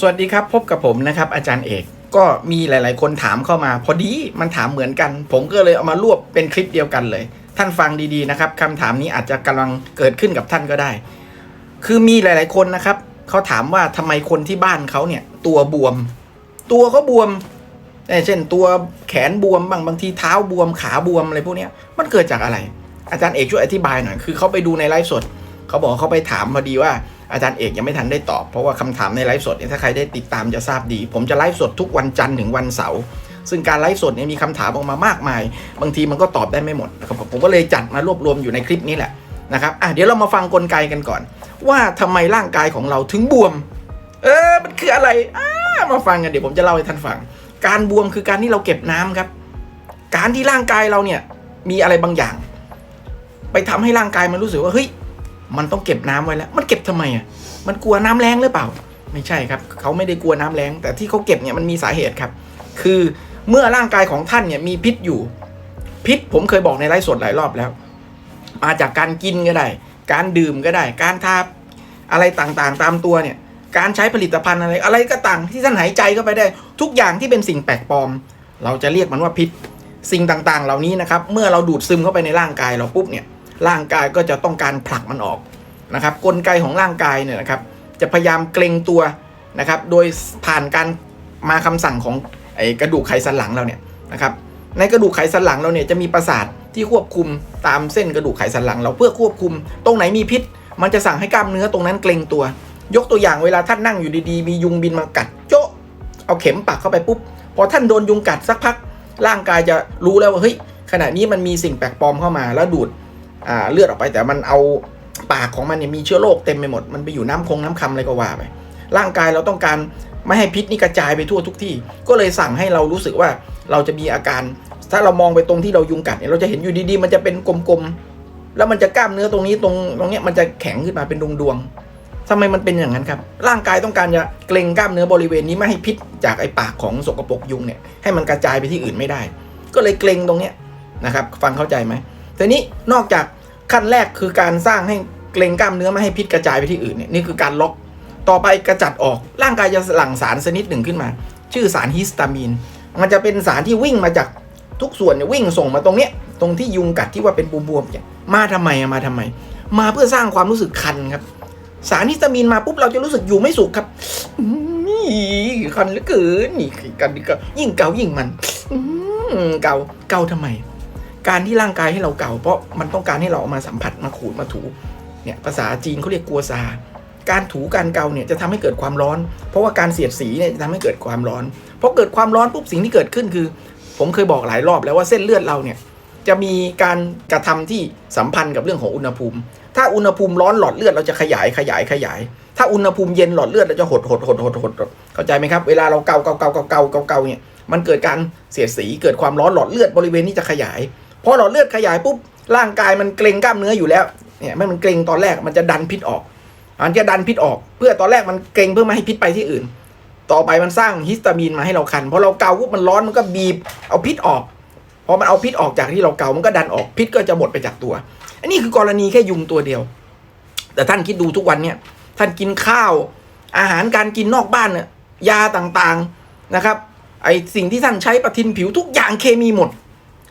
สวัสดีครับพบกับผมนะครับอาจารย์เอกก็มีหลาย ๆ คนถามเข้ามา พอดีมันถามเหมือนกัน ผมก็เลยเอามารวบเป็นคลิปเดียวกันเลย ท่านฟังดีๆนะครับคำถามนี้อาจจะกำลังเกิดขึ้นกับท่านก็ได้ คือมีหลาย ๆ คนนะครับเขาถามว่าทำไมคนที่บ้านเขาเนี่ยตัวบวม ตัวเขาบวมเช่นตัวแขนบวมบางบางทีเท้าบวมขาบวมอะไรพวกนี้มันเกิดจากอะไร อาจารย์เอกช่วยอธิบายหน่อยคือเขาไปดูในไลฟ์สดเขาบอกเขาไปถามพอดีว่า อาจารย์เอกยังไม่ทันได้ตอบ เพราะว่าคำถามในไลฟ์สดเนี่ยถ้าใครได้ติดตามจะทราบดี ผมจะไลฟ์สดทุกวันจันทร์ถึงวันเสาร์ซึ่งการไลฟ์สดเนี่ยมีคำถามออกมามากมาย บางทีมันก็ตอบได้ไม่หมดนะครับผมก็เลยจัดมารวบรวมอยู่ในคลิปนี้แหละนะครับอะเดี๋ยวเรามาฟังกลไกกันก่อน ว่าทำไมร่างกายของเราถึงบวม เออมันคืออะไรอ่ามาฟังกันเดี๋ยวผมจะเล่าให้ท่านฟัง การบวมคือการที่เราเก็บน้ำครับ การที่ร่างกายเราเนี่ยมีอะไรบางอย่าง ไปทำให้ร่างกายมันรู้สึกว่าเฮ้ย มันต้องเก็บน้ำไว้แล้ว มันเก็บทำไมอะ มันกลัวน้ำแรงหรือเปล่า ไม่ใช่ครับ เขาไม่ได้กลัวน้ำแรง แต่ที่เขาเก็บเนี่ยมันมีสาเหตุครับ คือเมื่อร่างกายของท่านเนี่ยมีพิษอยู่ พิษผมเคยบอกในไลฟ์สดหลายรอบแล้ว มาจากการกินก็ได้ การดื่มก็ได้ การทาอะไรต่างๆ ตามตัวเนี่ย การใช้ผลิตภัณฑ์อะไร อะไรก็ต่างที่ท่านหายใจเข้าไปได้ ทุกอย่างที่เป็นสิ่งแปลกปลอม เราจะเรียกมันว่าพิษ สิ่งต่างๆ เหล่านี้นะครับ เมื่อเราดูดซึมเข้าไปในร่างกายเราปุ๊บเนี่ย ร่างกายก็จะต้องการผลักมันออกนะครับ กลไกของร่างกายเนี่ยนะครับ จะพยายามเกรงตัวนะครับ โดยผ่านการมาคำสั่งของไอกระดูกไขสันหลังเราเนี่ยนะครับ ในกระดูกไขสันหลังเราเนี่ยจะมีประสาทที่ควบคุมตามเส้นกระดูกไขสันหลัง เราเพื่อควบคุม ตรงไหนมีพิษ มันจะสั่งให้กล้ามเนื้อตรงนั้นเกรงตัว ยกตัวอย่างเวลาท่านนั่งอยู่ดีๆ มียุงบินมากัดโจ๊ะเอาเข็มปักเข้าไปปุ๊บพอท่านโดนยุงกัดสักพัก ร่างกายจะรู้แล้วว่าเฮ้ยขณะนี้มันมีสิ่งแปลกปลอมเข้ามาแล้วดูด อ่าเลือดออกไปแต่มันเอาปากของมันเนี่ยมีเชื้อโรคเต็มไปหมด มันไปอยู่น้ำคงน้ำคำอะไรก็ว่าไปร่างกายเราต้องการไม่ให้พิษนี่กระจายไปทั่วทุกที่ ก็เลยสั่งให้เรารู้สึกว่าเราจะมีอาการ ถ้าเรามองไปตรงที่เรายุงกัดเนี่ยเราจะเห็นอยู่ดีๆ มันจะเป็นกลมๆแล้วมันจะกล้ามเนื้อตรงนี้ตรงตรงเนี้ยมันจะแข็งขึ้นมาเป็นดวงๆทำไมมันเป็นอย่างนั้นครับร่างกายต้องการจะเกรงกล้ามเนื้อบริเวณนี้ไม่ให้พิษจากไอ้ปากของสกปรกยุงเนี่ยให้มันกระจายไปที่อื่นไม่ได้ ก็เลยเกรงตรงเนี้ยนะครับ ฟังเข้าใจไหม ทีนี้นอกจากขั้นแรกคือการสร้างให้เกรงกล้ามเนื้อไม่ให้พิษกระจายไปที่อื่นเนี่ยนี่คือการล็อก ต่อไปกระจัดออกร่างกายจะหลั่งสารชนิดหนึ่งขึ้นมา ชื่อสารฮิสตามีน มันจะเป็นสารที่วิ่งมาจากทุกส่วนเนี่ยวิ่งส่งมาตรงเนี้ยตรงที่ยุงกัดที่ว่าเป็นบวมๆเนี่ยมาทำไมมาทำไม มาเพื่อสร้างความรู้สึกคันครับ สารฮิสตามีนมาปุ๊บเราจะรู้สึกอยู่ไม่สุขครับนี่คันเหลือเกินนี่กันก็ยิ่งเกายิ่งมันเกาเกาทำไม การที่ร่างกายให้เราเกาเพราะมันต้องการให้เราเอามาสัมผัสมาขูดมาถูเนี่ยภาษาจีนเขาเรียกกัวซาการถูการเกาเนี่ยจะทำให้เกิดความร้อน เพราะว่าการเสียดสีเนี่ยจะทำให้เกิดความร้อนพอเกิดความร้อนปุ๊บสิ่งที่เกิดขึ้นคือ ผมเคยบอกหลายรอบแล้วว่าเส้นเลือดเราเนี่ยจะมีการกระทำที่สัมพันธ์กับเรื่องของอุณหภูมิ ถ้าอุณหภูมิร้อนหลอดเลือดเราจะขยายขยายขยาย ถ้าอุณหภูมิเย็นหลอดเลือดเราจะหดหดหดหดหดเข้าใจไหมครับ เวลาเรากาเกาเกาเกาเกาเกาเกาเนี่ยมันเกิดการเสียดสีเกิดความร้อนหลอดเลือดบริเวณนี้จะขยาย พอหลอดเลือดขยายปุ๊บร่างกายมันเกร็งกล้ามเนื้ออยู่แล้วเนี่ยไม่มันเกร็งตอนแรกมันจะดันพิษออกมันจะดันพิษออก เพื่อตอนแรกมันเกรงเพื่อไม่ให้พิษไปที่อื่น ต่อไปมันสร้างฮิสตามีนมาให้เราคันพอเราเกาปุ๊บมันร้อนมันก็บีบเอาพิษออกพอมันเอาพิษออกจากที่เราเกามันก็ดันออกพิษก็จะหมดไปจากตัว อันนี้คือกรณีแค่ยุงตัวเดียว แต่ท่านคิดดูทุกวันเนี่ยท่านกินข้าว อาหารการกินนอกบ้านเนี่ยยาต่างๆนะครับไอสิ่งที่ท่านใช้ประทินผิวทุกอย่างเคมีหมด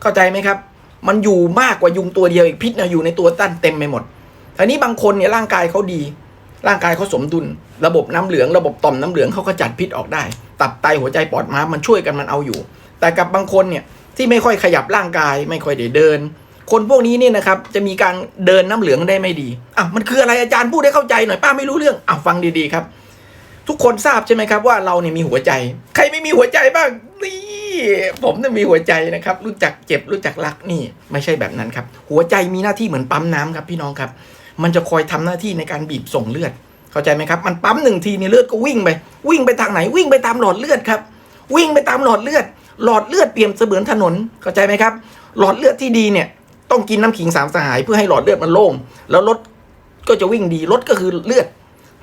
เข้าใจไหมครับ มันอยู่มากกว่ายุงตัวเดียวอีกพิษเนี่ยอยู่ในตัวท่านเต็มไปหมดทีนี้บางคนเนี่ยร่างกายเขาดี ร่างกายเขาสมดุล ระบบน้ำเหลือง ระบบต่อมน้ำเหลืองเขาก็จัดพิษออกได้ ตับไตหัวใจปอดม้ามันช่วยกันมันเอาอยู่ แต่กับบางคนเนี่ยที่ไม่ค่อยขยับร่างกาย ไม่ค่อยได้เดิน คนพวกนี้เนี่ยนะครับจะมีการเดินน้ำเหลืองได้ไม่ดีอะมันคืออะไรอาจารย์พูดให้เข้าใจหน่อยป้าไม่รู้เรื่องอะฟังดีๆครับ ทุกคนทราบใช่ไหมครับว่าเราเนี่ยมีหัวใจ ใครไม่มีหัวใจบ้างนี่ ผมเนี่ยมีหัวใจนะครับ รู้จักเจ็บรู้จักรักนี่ ไม่ใช่แบบนั้นครับ หัวใจมีหน้าที่เหมือนปั๊มน้ำครับพี่น้องครับ มันจะคอยทำหน้าที่ในการบีบส่งเลือด เข้าใจไหมครับ มันปั๊มหนึ่งทีเนี่ยเลือดก็วิ่งไป วิ่งไปทางไหน วิ่งไปตามหลอดเลือดครับ วิ่งไปตามหลอดเลือด หลอดเลือดเปรียบเสมือนถนน เข้าใจไหมครับ หลอดเลือดที่ดีเนี่ยต้องกินน้ำขิงสามสหายเพื่อให้หลอดเลือดมันโล่งแล้วรถก็จะวิ่งดีรถก็คือเลือด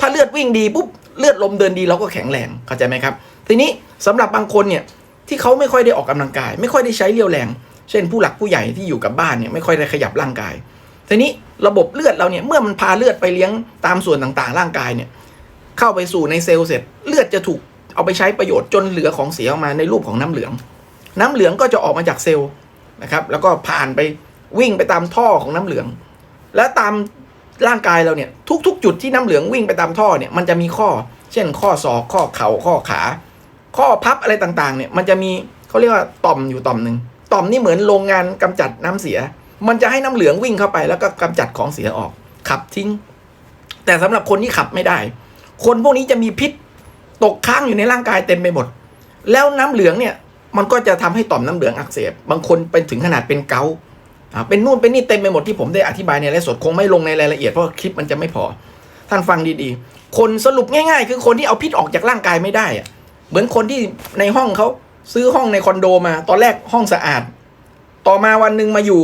ถ้าเลือดวิ่งดีปุ๊บเลือดลมเดินดีเราก็แข็งแรงเข้าใจไหมครับ ทีนี้สำหรับบางคนเนี่ย ที่เขาไม่ค่อยได้ออกกำลังกาย ไม่ค่อยได้ใช้เรียวแรง เช่นผู้หลักผู้ใหญ่ที่อยู่กับบ้านเนี่ยไม่ค่อยได้ขยับร่างกายทีนี้ระบบเลือดเราเนี่ยเมื่อมันพาเลือดไปเลี้ยงตามส่วนต่างๆ ร่างกายเนี่ยเข้าไปสู่ในเซลล์เสร็จ เลือดจะถูกเอาไปใช้ประโยชน์จนเหลือของเสียออกมาในรูปของน้ำเหลือง น้ำเหลืองก็จะออกมาจากเซลล์นะครับแล้วก็ผ่านไปวิ่งไปตามท่อของน้ำเหลือง และตามร่างกายเราเนี่ยทุกๆ จุดที่น้ำเหลืองวิ่งไปตามท่อเนี่ยมันจะมีข้อ เช่นข้อศอกข้อเข่าข้อขา ข้อพับอะไรต่างๆเนี่ยมันจะมีเขาเรียกว่าต่อมอยู่ต่อมหนึ่งต่อมนี่เหมือนโรงงานกำจัดน้ำเสีย มันจะให้น้ำเหลืองวิ่งเข้าไป แล้วก็กำจัดของเสียออก ขับทิ้ง แต่สำหรับคนที่ขับไม่ได้ คนพวกนี้จะมีพิษตกค้างอยู่ในร่างกายเต็มไปหมด แล้วน้ำเหลืองเนี่ยมันก็จะทำให้ต่อมน้ำเหลืองอักเสบ บางคนเป็นถึงขนาดเป็นเกาต์อ่าเป็นนู่นเป็นนี่เต็มไปหมดที่ผมได้อธิบายในไลฟ์สดคงไม่ลงในรายละเอียดเพราะคลิปมันจะไม่พอ ท่านฟังดีๆ คนสรุปง่ายๆ คือคนที่เอาพิษออกจากร่างกายไม่ได้อะ เหมือนคนที่ในห้องเขาซื้อห้องในคอนโดมา ตอนแรกห้องสะอาด ต่อมาวันหนึ่งมาอยู่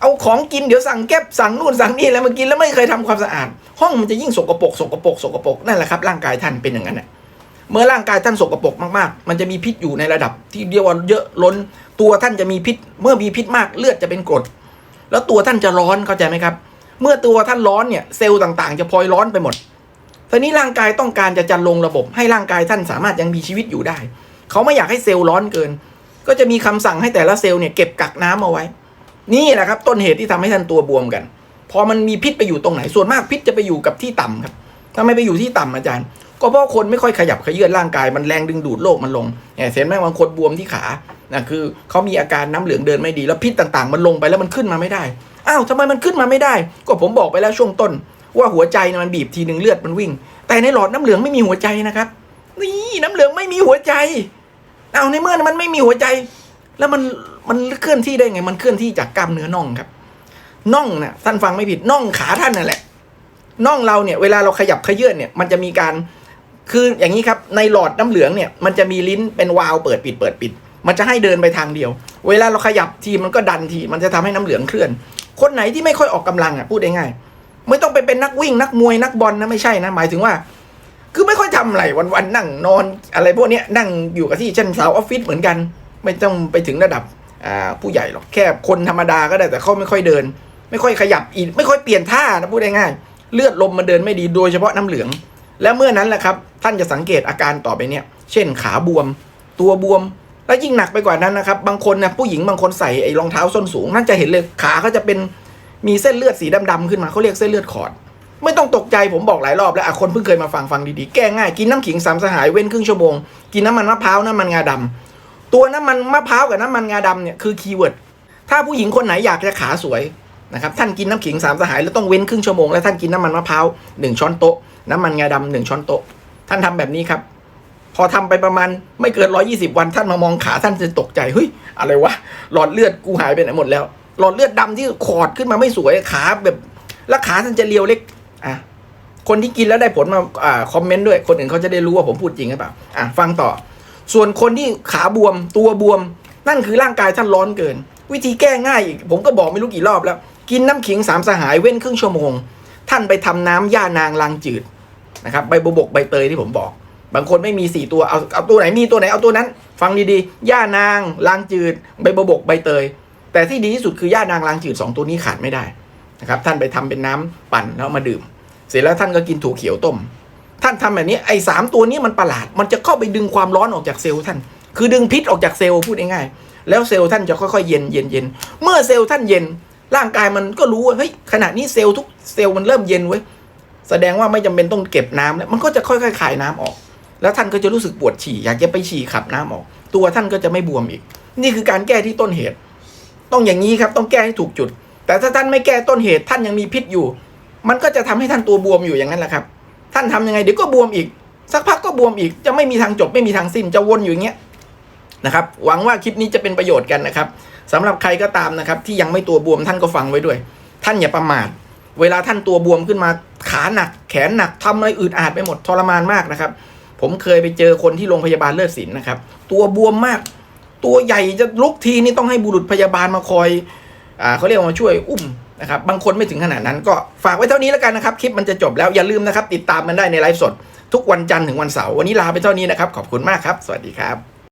เอาของกินเดี๋ยวสั่งแก๊บสั่งนู่นสั่งนี่แล้วมากินแล้วไม่เคยทำความสะอาด ห้องมันจะยิ่งสกปรกสกปรกสกปรกนั่นแหละครับร่างกายท่านเป็นอย่างนั้นแหละเมื่อร่างกายท่านสกปรกมากๆ มันจะมีพิษอยู่ในระดับที่เรียกว่าเยอะล้น ตัวท่านจะมีพิษ เมื่อมีพิษมากเลือดจะเป็นกรด แล้วตัวท่านจะร้อนเข้าใจไหมครับ เมื่อตัวท่านร้อนเนี่ยเซลล์ต่างๆ จะพลอยร้อนไปหมด ทีนี้ร่างกายต้องการจะจัดลงระบบ ให้ร่างกายท่านสามารถยังมีชีวิตอยู่ได้ เขาไม่อยากให้เซลล์ร้อนเกิน ก็จะมีคำสั่งให้แต่ละเซลล์เนี่ยเก็บกักน้ำเอาไว้ นี่แหละครับต้นเหตุที่ทำให้ท่านตัวบวมกัน พอมันมีพิษไปอยู่ตรงไหน ส่วนมากพิษจะไปอยู่กับที่ต่ำครับทำไมไปอยู่ที่ต่ำอาจารย์ ก็เพราะคนไม่ค่อยขยับเขยื้อนร่างกายมันแรงดึงดูดโลกมันลงเนี่ยเห็นไหมบางคนบวมที่ขานะคือเขามีอาการน้ำเหลืองเดินไม่ดีแล้วพิษต่างๆ มันลงไปแล้วมันขึ้นมาไม่ได้ อ้าวทำไมมันขึ้นมาไม่ได้ ก็ผมบอกไปแล้วช่วงต้น ว่าหัวใจเนี่ยมันบีบทีหนึ่งเลือดมันวิ่ง แต่ในหลอดน้ำเหลืองไม่มีหัวใจนะครับ นี่น้ำเหลืองไม่มีหัวใจ เอาในเมื่อมันไม่มีหัวใจ แล้วมันมันเคลื่อนที่ได้ไง มันเคลื่อนที่จากกล้ามเนื้อน่องครับน่องนะท่านฟังไม่ผิดน่องขาท่านนั่นแหละน่องเราเนี่ยเวลาเราขยับขยื่นเนี่ยมันจะมีการคืออย่างนี้ครับในหลอดน้ำเหลืองเนี่ยมันจะมีลิ้นเป็นวาล์วเปิดปิดเปิดปิด มันจะให้เดินไปทางเดียว เวลาเราขยับทีมันก็ดันที มันจะทำให้น้ำเหลืองเคลื่อน คนไหนที่ไม่ค่อยออกกำลังอะพูดง่ายๆ ไม่ต้องไปเป็นนักวิ่งนักมวยนักบอลนะไม่ใช่นะ หมายถึงว่า คือไม่ค่อยทำอะไรวันๆนั่งนอน อะไรพวกนี้นั่งอยู่กับที่เช่นสาวออฟฟิศเหมือนกัน ไม่ต้องไปถึงระดับผู้ใหญ่หรอกแค่คนธรรมดาก็ได้แต่เขาไม่ค่อยเดิน ไม่ค่อยขยับอีกไม่ค่อยเปลี่ยนท่านะพูดง่ายๆเลือดลมมันเดินไม่ดีโดยเฉพาะน้ำเหลือง แล้วเมื่อนั้นแหละครับ ท่านจะสังเกตอาการต่อไปเนี่ย เช่นขาบวม ตัวบวม และยิ่งหนักไปกว่านั้นนะครับ บางคนนะผู้หญิงบางคนใส่ไอ้รองเท้าส้นสูงนั่นจะเห็นเลยขาเขาจะเป็น มีเส้นเลือดสีดำๆขึ้นมาเขาเรียกเส้นเลือดขอด ไม่ต้องตกใจผมบอกหลายรอบแล้วอะคนเพิ่งเคยมาฟังฟังดีๆ แก้ง่ายกินน้ำขิงสามสหายเว้นครึ่งชั่วโมงกินน้ำมันมะพร้าวน้ำมันงาดำตัวน้ำมันมะพร้าวกับน้ำมันงาดำเนี่ยคือคีย์เวิร์ดถ้าผู้หญิงคนไหนอยากจะขาสวยนะครับท่านกินน้ำขิงสามสหายแล้วต้องเว้นครึ่งชั่วโมงแล้วท่านกินน้ำมันมะพร้าวหนึ่งช้อนโต๊ะน้ำมันงาดำหนึ่งช้อนโต๊ะท่านทำแบบนี้ครับ พอทำไปประมาณไม่เกินร้อยี่สิบวันท่านมามองขาท่านจะตกใจเฮ้ยอะไรวะหลอดเลือดกูหายไปไหนหมดแล้ว หลอดเลือดดำที่ขอดขึ้นมาไม่สวยขาแบบแล้วขาท่านจะเรียวเล็ก อะคนที่กินแล้วได้ผลมาอ่าคอมเมนต์ด้วย คนอื่นเขาจะได้รู้ว่าผมพูดจริงหรือเปล่าอะฟังต่อ ส่วนคนที่ขาบวม ตัวบวม นั่นคือร่างกายท่านร้อนเกิน วิธีแก้ง่ายอีกผมก็บอกไม่รู้กี่รอบแล้ว กินน้ำขิงสามสหายเว้นครึ่งชั่วโมง ท่านไปทำน้ำย่านางลางจืดนะครับใบบวบกใบเตยที่ผมบอก บางคนไม่มีสี่ตัวเอาเอาตัวไหนมีตัวไหนเอาตัวนั้น ฟังดีๆย่านางลางจืด ใบบวบกใบเตย แต่ที่ดีที่สุดคือย่านางลางจืดสองตัวนี้ขาดไม่ได้นะครับท่านไปทำเป็นน้ำปั่นแล้วมาดื่ม เสร็จแล้วท่านก็กินถั่วเขียวต้ม ท่านทำแบบนี้ไอ้สามตัวนี้มันประหลาด มันจะเข้าไปดึงความร้อนออกจากเซลล์ท่าน คือดึงพิษออกจากเซลล์พูดง่ายๆแล้วเซลล์ท่านจะค่อยๆเย็นเย็นเย็นเมื่อเซลล์ท่านเย็นร่างกายมันก็รู้ว่าเฮ้ยขณะนี้เซลล์ทุกเซลล์มันเริ่มเย็นเว้ยแสดงว่าไม่จำเป็นต้องเก็บน้ำแล้วมันก็จะค่อยๆคายน้ำออก แล้วท่านก็จะรู้สึกปวดฉี่อยากจะไปฉี่ขับน้ำออก ตัวท่านก็จะไม่บวมอีก นี่คือการแก้ที่ต้นเหตุ ต้องอย่างนี้ครับต้องแก้ให้ถูกจุด แต่ถ้าท่านไม่แก้ต้นเหตุท่านยังมีพิษอยู่ มันก็จะทำให้ท่านตัวบวมอยู่อย่างนั้นแหละครับ ท่านทำยังไงเดี๋ยวก็บวมอีก สักพักก็บวมอีก จะไม่มีทางจบไม่มีทางสิ้นจะวนอยู่อย่างเงี้ยนะครับ หวังว่าคลิปนี้จะเป็นประโยชน์กันนะครับสำหรับใครก็ตามนะครับ ที่ยังไม่ตัวบวมท่านก็ฟังไว้ด้วย ท่านอย่าประมาทเวลาท่านตัวบวมขึ้นมาขาหนัก แขนหนักทำอะไรอืดอาดไปหมดทรมานมากนะครับ ผมเคยไปเจอคนที่โรงพยาบาลเลิศศิลป์นะครับ ตัวบวมมาก ตัวใหญ่จะลุกทีนี่ต้องให้บุรุษพยาบาลมาคอยอ่าเขาเรียกว่ามาช่วยอุ้มนะครับบางคนไม่ถึงขนาดนั้นก็ฝากไว้เท่านี้แล้วกันนะครับ คลิปมันจะจบแล้วอย่าลืมนะครับ ติดตามมันได้ในไลฟ์สด ทุกวันจันทร์ถึงวันเสาร์วันนี้ลาไปเท่านี้นะครับ ขอบคุณมากครับ สวัสดีครับ